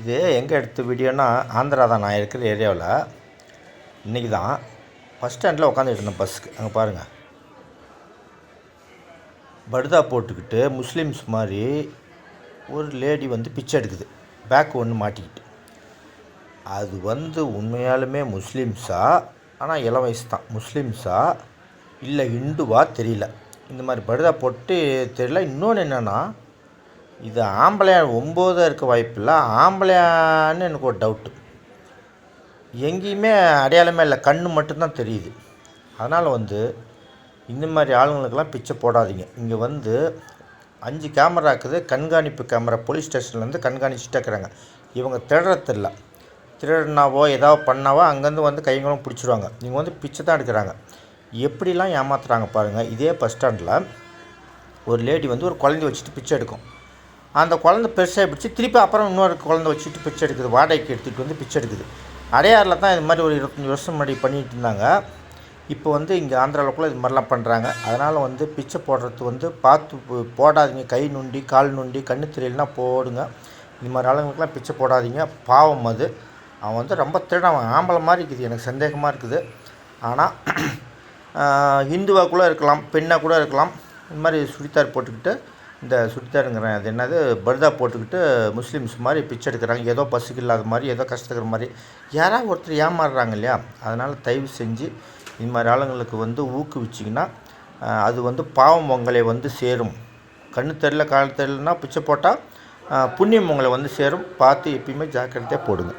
இது எங்கே எடுத்த வீடியோன்னா ஆந்திரா தான் நான் இருக்கிற ஏரியாவில். இன்றைக்கி தான். பஸ் ஸ்டாண்டில் உட்காந்துட்டு இருந்தேன் பஸ்ஸுக்கு அங்கே பாருங்கள் படுதா போட்டுக்கிட்டு முஸ்லீம்ஸ் மாதிரி ஒரு லேடி வந்து பிச்சை எடுக்குது. பேக் ஒன்று மாட்டிக்கிட்டு. அது வந்து உண்மையாலுமே முஸ்லீம்ஸா? ஆனால் இளம் வயசு தான். முஸ்லீம்ஸா? இல்லை இந்துவா தெரியல. இந்த மாதிரி படுதா போட்டு தெரியல. இன்னொன்று என்னென்னா இது ஆம்பளையா ஒம்போதாக இருக்க வாய்ப்பில்லை. ஆம்பளையான்னு எனக்கு ஒரு டவுட்டு எங்கேயுமே அடையாளமே இல்லை. கண் மட்டும்தான் தெரியுது. அதனால் வந்து இந்த மாதிரி ஆளுங்களுக்கெல்லாம் பிச்சை போடாதீங்க. இங்கே வந்து அஞ்சு கேமரா இருக்குது. கண்காணிப்பு கேமரா போலீஸ் ஸ்டேஷன்லேருந்து கண்காணிச்சுட்டே இருக்கிறாங்க. இவங்க திருடுறதில்ல திருடனாவோ ஏதாவது பண்ணாவோ அங்கேருந்து வந்து கைங்களும் பிடிச்சிருவாங்க. இவங்க வந்து பிச்சை தான் எடுக்கிறாங்க. எப்படிலாம் ஏமாத்துறாங்க பாருங்கள் இதே பஸ் ஸ்டாண்டில் ஒரு லேடி வந்து ஒரு குழந்தை வச்சுட்டு பிச்சை எடுக்கும். அந்த குழந்தை பெருசாக பிடிச்சி திருப்பி அப்புறம் இன்னொரு குழந்தை வச்சுட்டு பிச்சை எடுக்குது. வாடகைக்கு எடுத்துகிட்டு வந்து பிச்சை எடுக்குது. அடையாறில் தான் இது மாதிரி ஒரு இருபத்தஞ்சி வருஷம் முன்னாடி பண்ணிகிட்டு இருந்தாங்க. இப்போ வந்து இங்கே ஆந்திராவுக்குள்ளே இது மாதிரிலாம் பண்ணுறாங்க. அதனால் வந்து பிச்சை போடுறது வந்து பார்த்து போடாதீங்க. கை நுண்டி கால் நுண்டி கண்ணு தெரியலனா போடுங்க. இந்த மாதிரி ஆளுங்களுக்குலாம் பிச்சை போடாதீங்க. பாவம் அது. அவன் வந்து ரொம்ப திருடவன் ஆம்பளை மாதிரி இருக்குது. எனக்கு சந்தேகமாக இருக்குது. ஆனால் ஹிந்துவாக கூட இருக்கலாம் பெண்ணாக கூட இருக்கலாம். இந்த மாதிரி சுடிதார் போட்டுக்கிட்டு இந்த சுடிதாருங்கிறேன் அது என்னது? பர்தா போட்டுக்கிட்டு முஸ்லீம்ஸ் மாதிரி பிச்சை எடுக்கிறாங்க. ஏதோ பஸ்ஸுக்கு இல்லாத மாதிரி ஏதோ கஷ்டத்துக்கிற மாதிரி. யாராவது ஒருத்தர் ஏமாறுறாங்க இல்லையா? அதனால் தயவு செஞ்சு இந்த மாதிரி ஆளுங்களுக்கு வந்து ஊக்குவிச்சிங்கன்னா அது வந்து பாவம் உங்களை வந்து சேரும். கண்ணு தெரியல கால் தெரிலனா பிச்சை போட்டால் புண்ணியம் உங்களை வந்து சேரும். பார்த்து எப்பயுமே ஜாக்கிரதையாக போடுங்க.